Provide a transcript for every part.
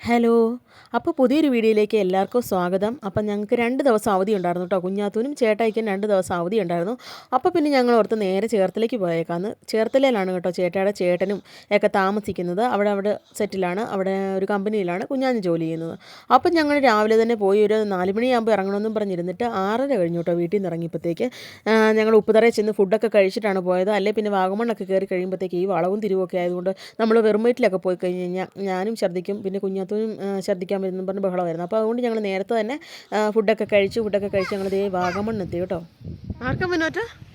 Hello. അപ്പോൾ പുതിയൊരു വീഡിയോയിലേക്ക് എല്ലാവർക്കും സ്വാഗതം. അപ്പം ഞങ്ങൾക്ക് രണ്ട് ദിവസം അവധി ഉണ്ടായിരുന്നു കേട്ടോ. കുഞ്ഞാത്തൂനും ചേട്ടായിക്കും രണ്ട് ദിവസം അവധി ഉണ്ടായിരുന്നു. അപ്പോൾ പിന്നെ ഞങ്ങൾ ഓർത്ത് നേരെ ചേർത്തലേക്ക് പോയേക്കാന്ന്. ചേർത്തലയിലാണ് കേട്ടോ ചേട്ടായുടെ ചേട്ടനും ഒക്കെ താമസിക്കുന്നത്. അവിടെ അവിടെ സെറ്റിലാണ്. അവിടെ ഒരു കമ്പനിയിലാണ് കുഞ്ഞാഞ്ഞ് ജോലി ചെയ്യുന്നത്. അപ്പം ഞങ്ങൾ രാവിലെ തന്നെ പോയി ഒരു നാല് മണിയാകുമ്പോൾ ഇറങ്ങണമെന്നും പറഞ്ഞിരുന്നിട്ട് ആറര കഴിഞ്ഞു കേട്ടോ വീട്ടിൽ നിന്ന് ഇറങ്ങിയപ്പോഴത്തേക്ക്. ഞങ്ങൾ ഉപ്പുതറയിൽ ചെന്ന് ഫുഡൊക്കെ കഴിച്ചിട്ടാണ് പോയത്. അല്ലെ പിന്നെ വാഗമണ്ണൊക്കെ കയറി കഴിയുമ്പോഴത്തേക്ക് ഈ വളവും തിരിവൊക്കെ ആയതുകൊണ്ട് നമ്മൾ വെറുമേറ്റിലൊക്കെ പോയി കഴിഞ്ഞ് കഴിഞ്ഞാൽ ഞാനും ഛർദ്ദിക്കും പിന്നെ കുഞ്ഞാത്തൂനും ആ, ഛർദ്ദിക്കാൻ വരുന്നു പറഞ്ഞ് ബഹളമായിരുന്നു. അപ്പോൾ അതുകൊണ്ട് ഞങ്ങൾ നേരത്തെ തന്നെ ഫുഡൊക്കെ കഴിച്ചു ഫുഡൊക്കെ കഴിച്ച് ഞങ്ങൾ ദേ വാഗമണ്ണെത്തി കേട്ടോ. ആർക്കാ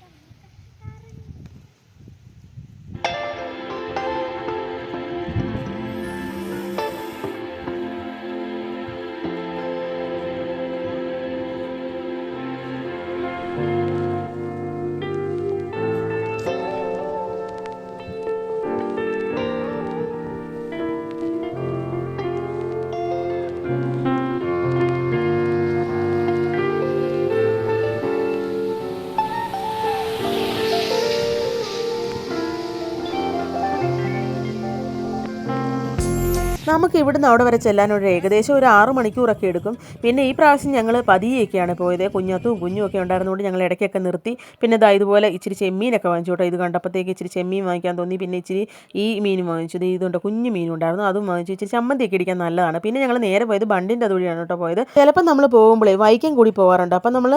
Thank you. നമുക്ക് ഇവിടുന്ന് അവിടെ വരെ ചെല്ലാൻ ഒരു ഏകദേശം ഒരു ആറ് മണിക്കൂറൊക്കെ എടുക്കും. പിന്നെ ഈ പ്രാവശ്യം ഞങ്ങൾ പതിയൊക്കെയാണ് പോയത്. കുഞ്ഞത്തും കുഞ്ഞും ഒക്കെ ഉണ്ടായിരുന്നുകൊണ്ട് ഞങ്ങൾ ഇടയ്ക്കൊക്കെ നിർത്തി. പിന്നെ ഇതാ ഇതുപോലെ ഇച്ചിരി ചെമ്മീനൊക്കെ വാങ്ങിച്ചു കേട്ടോ. ഇത് കണ്ടപ്പോഴത്തേക്ക് ഇച്ചിരി ചെമ്മീൻ വാങ്ങിക്കാൻ തോന്നി. പിന്നെ ഇച്ചിരി ഈ മീൻ വാങ്ങിച്ചു. ഇത് ഇതുണ്ട് കുഞ്ഞു മീൻ ഉണ്ടായിരുന്നു. അതും വാങ്ങിച്ചു. ഇച്ചിരി ചമ്മന്തിയൊക്കെ ഇടിക്കാൻ നല്ലതാണ്. പിന്നെ ഞങ്ങൾ നേരെ പോയത് ബണ്ടിന്റെ അതുവഴിയാണ് കേട്ടോ പോയത്. ചിലപ്പോൾ നമ്മൾ പോകുമ്പോഴേ വൈക്കം കൂടി പോകാറുണ്ട് അപ്പം നമ്മൾ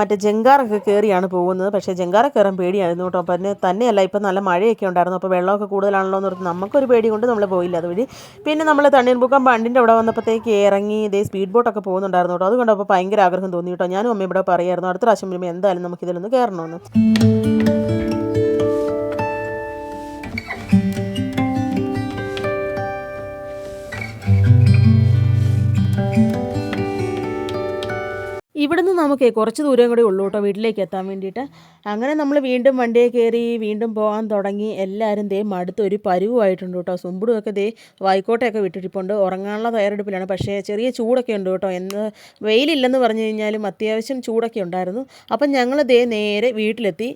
മറ്റേ ജങ്കാറൊക്കെ കയറിയാണ് പോകുന്നത്. പക്ഷേ ജങ്കാറ കയറാൻ പേടിയായിരുന്നു കേട്ടോ. പിന്നെ തന്നെയല്ല ഇപ്പം നല്ല മഴയൊക്കെ ഉണ്ടായിരുന്നു. അപ്പോൾ വെള്ളമൊക്കെ കൂടുതലാണല്ലോ എന്ന് ഓർത്ത് നമുക്കൊരു പേടി കൊണ്ട് നമ്മൾ പോയില്ല. അതുവഴി പിന്നെ നമ്മൾ തണ്ണീർമുക്കം ബണ്ടിന്റെ അവിടെ വന്നപ്പോഴത്തേക്ക് ഇറങ്ങി ഇതേ സ്പീഡ് ബോട്ടൊക്കെ പോകുന്നുണ്ടായിരുന്നു കേട്ടോ. അതുകൊണ്ട് അപ്പോൾ ഭയങ്കര ആഗ്രഹം തോന്നി കേട്ടോ. ഞാനും അമ്മ ഇവിടെ പറയായിരുന്നു അടുത്ത പ്രാവശ്യം വരുമ്പോൾ എന്തായാലും നമുക്കിതിലൊന്ന് കയറണമെന്ന് ഇവിടുന്ന് നമുക്ക് കുറച്ച് ദൂരം കൂടി ഉള്ളൂ കേട്ടോ വീട്ടിലേക്ക് എത്താൻ വേണ്ടിയിട്ട്. അങ്ങനെ നമ്മൾ വീണ്ടും വണ്ടിയെ കയറി വീണ്ടും പോകാൻ തുടങ്ങി. എല്ലാവരും ദേ മടുത്ത് ഒരു പരുവായിട്ടുണ്ട് കേട്ടോ. സുമ്പുടുമൊക്കെ ദേ വായിക്കോട്ടയൊക്കെ വിട്ടിട്ടിപ്പുണ്ട്. ഉറങ്ങാനുള്ള തയ്യാറെടുപ്പിലാണ്. പക്ഷേ ചെറിയ ചൂടൊക്കെ ഉണ്ട് കേട്ടോ. എന്ന് വെയിലില്ലെന്ന് പറഞ്ഞു കഴിഞ്ഞാലും അത്യാവശ്യം ചൂടൊക്കെ ഉണ്ടായിരുന്നു. അപ്പം ഞങ്ങൾ ദേ നേരെ വീട്ടിലെത്തി.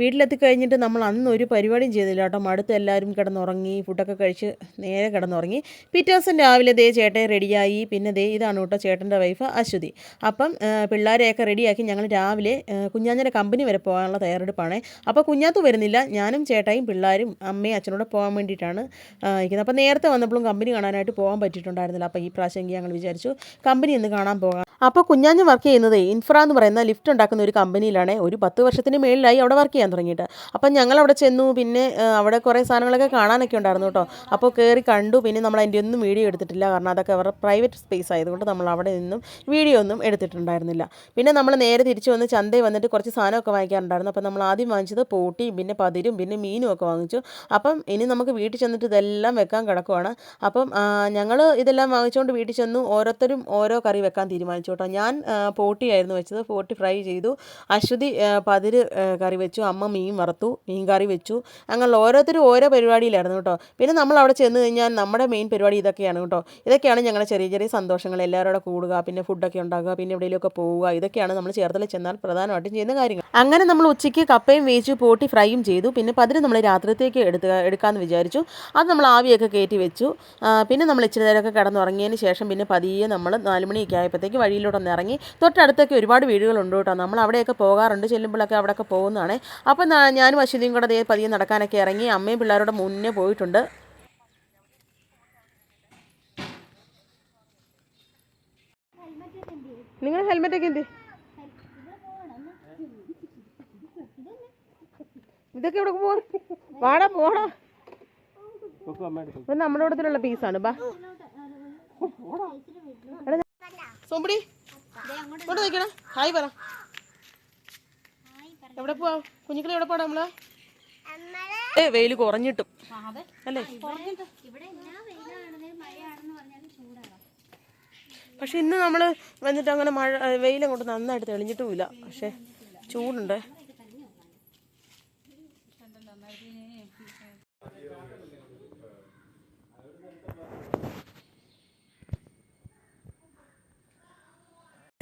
വീട്ടിലെത്തി കഴിഞ്ഞിട്ട് നമ്മൾ അന്ന് ഒരു പരിപാടിയും ചെയ്തില്ല കേട്ടോ. മടുത്ത് എല്ലാവരും കിടന്നുറങ്ങി ഫുഡൊക്കെ കഴിച്ച് നേരെ കിടന്നുറങ്ങി. പിറ്റേ ദിവസം രാവിലെ ദേ ചേട്ടൻ റെഡിയായി. പിന്നെ ദേ ഇതാണ് കേട്ടോ ചേട്ടന്റെ വൈഫ് അശ്വതി. അപ്പം പിള്ളേരെയൊക്കെ റെഡിയാക്കി ഞങ്ങൾ രാവിലെ കുഞ്ഞാഞ്ഞന്റെ കമ്പനി വരെ പോകാനുള്ള തയ്യാറെടുപ്പാണ്. അപ്പോൾ കുഞ്ഞാത്ത് വരുന്നില്ല. ഞാനും ചേട്ടായും പിള്ളേരും അമ്മയും അച്ഛനോട് പോകാൻ വേണ്ടിയിട്ടാണ് ഇരിക്കുന്നത്. അപ്പോൾ നേരത്തെ വന്നപ്പോഴും കമ്പനി കാണാനായിട്ട് പോകാൻ പറ്റിയിട്ടുണ്ടായിരുന്നില്ല. അപ്പോൾ ഈ പ്രാവശ്യം ഞങ്ങൾ വിചാരിച്ചു കമ്പനി ഒന്ന് കാണാൻ പോകാം. അപ്പോൾ കുഞ്ഞാഞ്ഞ് വർക്ക് ചെയ്യുന്നത് ഇൻഫ്ര എന്ന് പറയുന്ന ലിഫ്റ്റ് ഉണ്ടാക്കുന്ന ഒരു കമ്പനിയിലാണ് ഒരു പത്ത് വർഷത്തിന് മേളിലായി അവിടെ വർക്ക് ചെയ്യാൻ തുടങ്ങിയിട്ട്. അപ്പം ഞങ്ങൾ അവിടെ ചെന്നു പിന്നെ അവിടെ കുറേ സാധനങ്ങളൊക്കെ കാണാനൊക്കെ ഉണ്ടായിരുന്നു കേട്ടോ. അപ്പോൾ കയറി കണ്ടു പിന്നെ നമ്മൾ അതിന്റെ ഒന്നും വീഡിയോ എടുത്തിട്ടില്ല. കാരണം അതൊക്കെ അവരുടെ പ്രൈവറ്റ് സ്പേസ് ആയതുകൊണ്ട് നമ്മൾ അവിടെ നിന്നും വീഡിയോ ഒന്നും എടുത്തിട്ടുണ്ടായിരുന്നില്ല. പിന്നെ നമ്മൾ നേരെ തിരിച്ചു വന്ന് ചന്തയിൽ വന്നിട്ട് കുറച്ച് സാധനമൊക്കെ വാങ്ങിക്കാറുണ്ടായിരുന്നു. അപ്പോൾ നമ്മൾ ആദ്യം വാങ്ങിച്ചത് പോട്ടിയും പിന്നെ പതിരും പിന്നെ മീനും ഒക്കെ വാങ്ങിച്ചു. അപ്പം ഇനി നമുക്ക് വീട്ടിൽ ചെന്നിട്ട് ഇതെല്ലാം വെക്കാൻ കിടക്കുവാണ്. അപ്പം ഞങ്ങൾ ഇതെല്ലാം വാങ്ങിച്ചുകൊണ്ട് വീട്ടിൽ ചെന്നു ഓരോരുത്തരും ഓരോ കറി വെക്കാൻ തീരുമാനിച്ചു. കേട്ടോ. ഞാൻ പോട്ടി പോട്ടിയായിരുന്നു വെച്ചത്. പോട്ടി ഫ്രൈ ചെയ്തു. അശ്വതി പതിര് കറി വെച്ചു. അമ്മ മീൻ വറുത്തു. മീൻ കറി വെച്ചു. അങ്ങനെ ഓരോരുത്തരും ഓരോ പരിപാടിയിലായിരുന്നു കേട്ടോ. പിന്നെ നമ്മൾ അവിടെ ചെന്ന് കഴിഞ്ഞാൽ നമ്മുടെ മെയിൻ പരിപാടി ഇതൊക്കെയാണ് കേട്ടോ. ഇതൊക്കെയാണ് ഞങ്ങളുടെ ചെറിയ ചെറിയ സന്തോഷങ്ങൾ. എല്ലാവരും കൂടെ കൂടുക പിന്നെ ഫുഡൊക്കെ ഉണ്ടാകുക പിന്നെ എവിടെയെങ്കിലുമൊക്കെ പോവുക. ഇതൊക്കെയാണ് നമ്മൾ ചേർത്തല ചെന്നാൽ പ്രധാനമായിട്ടും ചെയ്യുന്ന കാര്യങ്ങൾ. അങ്ങനെ നമ്മൾ ഉച്ചയ്ക്ക് കപ്പയും വേച്ചു പോട്ടി ഫ്രൈയും ചെയ്തു. പിന്നെ പതിര് നമ്മൾ രാത്രിത്തേക്ക് എടുത്ത് എടുക്കാമെന്ന് വിചാരിച്ചു. അത് നമ്മൾ ആവിയൊക്കെ കയറ്റി വെച്ചു. പിന്നെ നമ്മൾ ഇച്ചിരി നേരമൊക്കെ കിടന്നുറങ്ങിയതിന് ശേഷം പിന്നെ പതിയെ നമ്മൾ നാല് മണിയൊക്കെ ആയപ്പോഴത്തേക്ക് വഴിയിലൂടെ ഒന്ന് ഇറങ്ങി. തൊട്ടടുത്തൊക്കെ ഒരുപാട് വീടുകളുണ്ട് കേട്ടോ. നമ്മൾ അവിടെയൊക്കെ പോകാറുണ്ട്. ചെല്ലുമ്പോഴൊക്കെ അവിടെയൊക്കെ പോകുന്നതാണ്. അപ്പം നാ- ഞാനും അശ്വതിയും കൂടെ ദേ പതിയെ നടക്കാനൊക്കെ ഇറങ്ങി. അമ്മയും പിള്ളേരോട് മുന്നേ പോയിട്ടുണ്ട്. നിങ്ങൾ ഹെൽമെറ്റ് ഒക്കെ എന്ത്? ഇതൊക്കെ ഇവിടെ പോ വാടാ പോടാ. ഇത് നമ്മുടെ കൂടത്തിലുള്ള പീസാണ് ബാ. സോമ്പടി. ഇങ്ങോട്ട് നോക്കണം ഹായ് പറ. എവിടെ പോവാ? കുഞ്ഞുക്കളി എവിടെ പോടാ നമ്മൾ? ഏ വെയിൽ കുറഞ്ഞിട്ടും. അല്ലേ? പക്ഷെ ഇന്ന് നമ്മൾ വന്നിട്ട് അങ്ങനെ മഴ വെയിലങ്ങോട്ട് നന്നായിട്ട് തെളിഞ്ഞിട്ടുമില്ല. പക്ഷെ ചൂടുണ്ട്.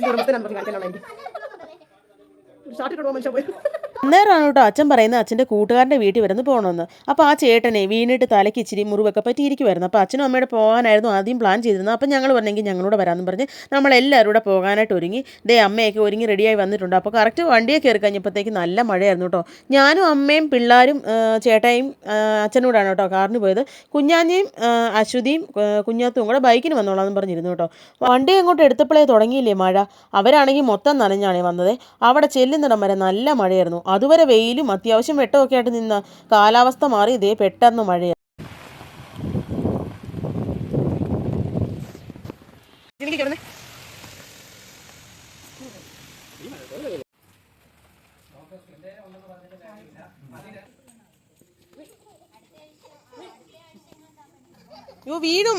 കുടുംബത്തിനാണ് കാണിക്കാനുള്ള ഷാർട്ട് ഇടുമ്പോൾ മനുഷ്യ പോയി. അന്നേരമാണ് കേട്ടോ അച്ഛൻ പറയുന്നത് അച്ഛന്റെ കൂട്ടുകാരന്റെ വീട്ടിൽ വരുന്നു പോകണമെന്ന്. അപ്പോൾ ആ ചേട്ടനെ വീണിട്ട് തലയ്ക്ക് ഇച്ചിരി മുറിവൊക്കെ പറ്റിയിരിക്കുമായിരുന്നു അപ്പോൾ അച്ഛനും അമ്മയുടെ പോകാനായിരുന്നു ആദ്യം പ്ലാൻ ചെയ്തിരുന്നത്. അപ്പോൾ ഞങ്ങൾ പറഞ്ഞെങ്കിൽ ഞങ്ങളോട് വരാമെന്ന് പറഞ്ഞ് നമ്മളെല്ലാവരും കൂടെ പോകാനായിട്ട് ഒരുങ്ങി. ദേ അമ്മയൊക്കെ ഒരുങ്ങി റെഡിയായി വന്നിട്ടുണ്ട്. അപ്പോൾ കറക്റ്റ് വണ്ടിയെ കയറി കഴിഞ്ഞപ്പോഴത്തേക്ക് നല്ല മഴയായിരുന്നു കേട്ടോ. ഞാനും അമ്മയും പിള്ളേരും ചേട്ടായും അച്ഛനോടാണ് കേട്ടോ കാറിന് പോയത്. കുഞ്ഞാഞ്ഞയും അശ്വതിയും കുഞ്ഞാത്തും കൂടെ ബൈക്കിന് വന്നോളാം പറഞ്ഞിരുന്നു കേട്ടോ. വണ്ടി അങ്ങോട്ട് എടുത്തപ്പോഴേ തുടങ്ങിയില്ലേ മഴ? അവരാണെങ്കിൽ മൊത്തം നനഞ്ഞാണേ വന്നത്. അവിടെ ചെല്ലുന്നിടം വരെ നല്ല മഴയായിരുന്നു. അതുവരെ വെയിലും അത്യാവശ്യം വെട്ടമൊക്കെ ആയിട്ട് നിന്ന കാലാവസ്ഥ മാറി ഇതേ പെട്ടെന്ന് മഴയാണ് യോ വീടും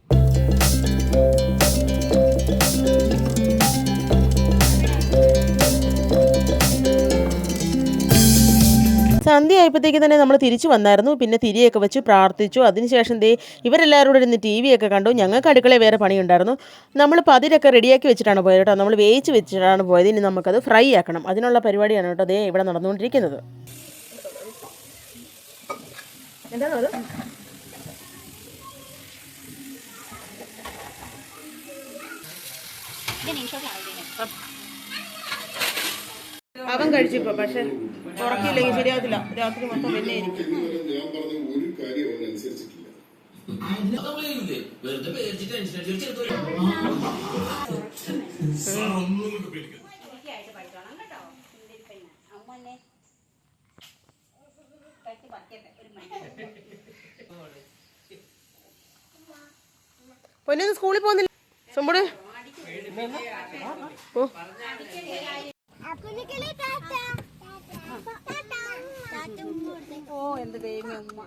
സന്ധ്യ ആയപ്പോഴത്തേക്ക് തന്നെ നമ്മൾ തിരിച്ചു വന്നായിരുന്നു. പിന്നെ തിരിയൊക്കെ വെച്ച് പ്രാർത്ഥിച്ചു. അതിനുശേഷം ദേ ഇവരെല്ലാവരും കൂടെ ഇരുന്ന് ടി വി ഒക്കെ കണ്ടു. ഞങ്ങൾക്ക് അടുക്കളയിൽ വേറെ പണിയുണ്ടായിരുന്നു. നമ്മൾ പതിരൊക്കെ റെഡിയാക്കി വെച്ചിട്ടാണ് പോയത് കേട്ടോ. നമ്മൾ വേവിച്ച് വെച്ചിട്ടാണ് പോയത്. ഇനി നമുക്കത് ഫ്രൈ ആക്കണം. അതിനുള്ള പരിപാടിയാണ് കേട്ടോ ദേ ഇവിടെ നടന്നുകൊണ്ടിരിക്കുന്നത്. എന്താണോ അത്? അവൻ കഴിച്ചിപ്പോ പക്ഷെ. ഉറക്കിയില്ലെങ്കിൽ ശരിയാകത്തില്ല. രാത്രി മൊത്തം പിന്നെ ഇരിക്കും ഞാൻ പറഞ്ഞ ഒരു കാര്യം കേട്ടോ. പിന്നെ സ്കൂളിൽ പോകുന്നില്ല. സുമ്പട് ഓ. ഓ എന്ത് തേങ്ങ ഉമ്മ.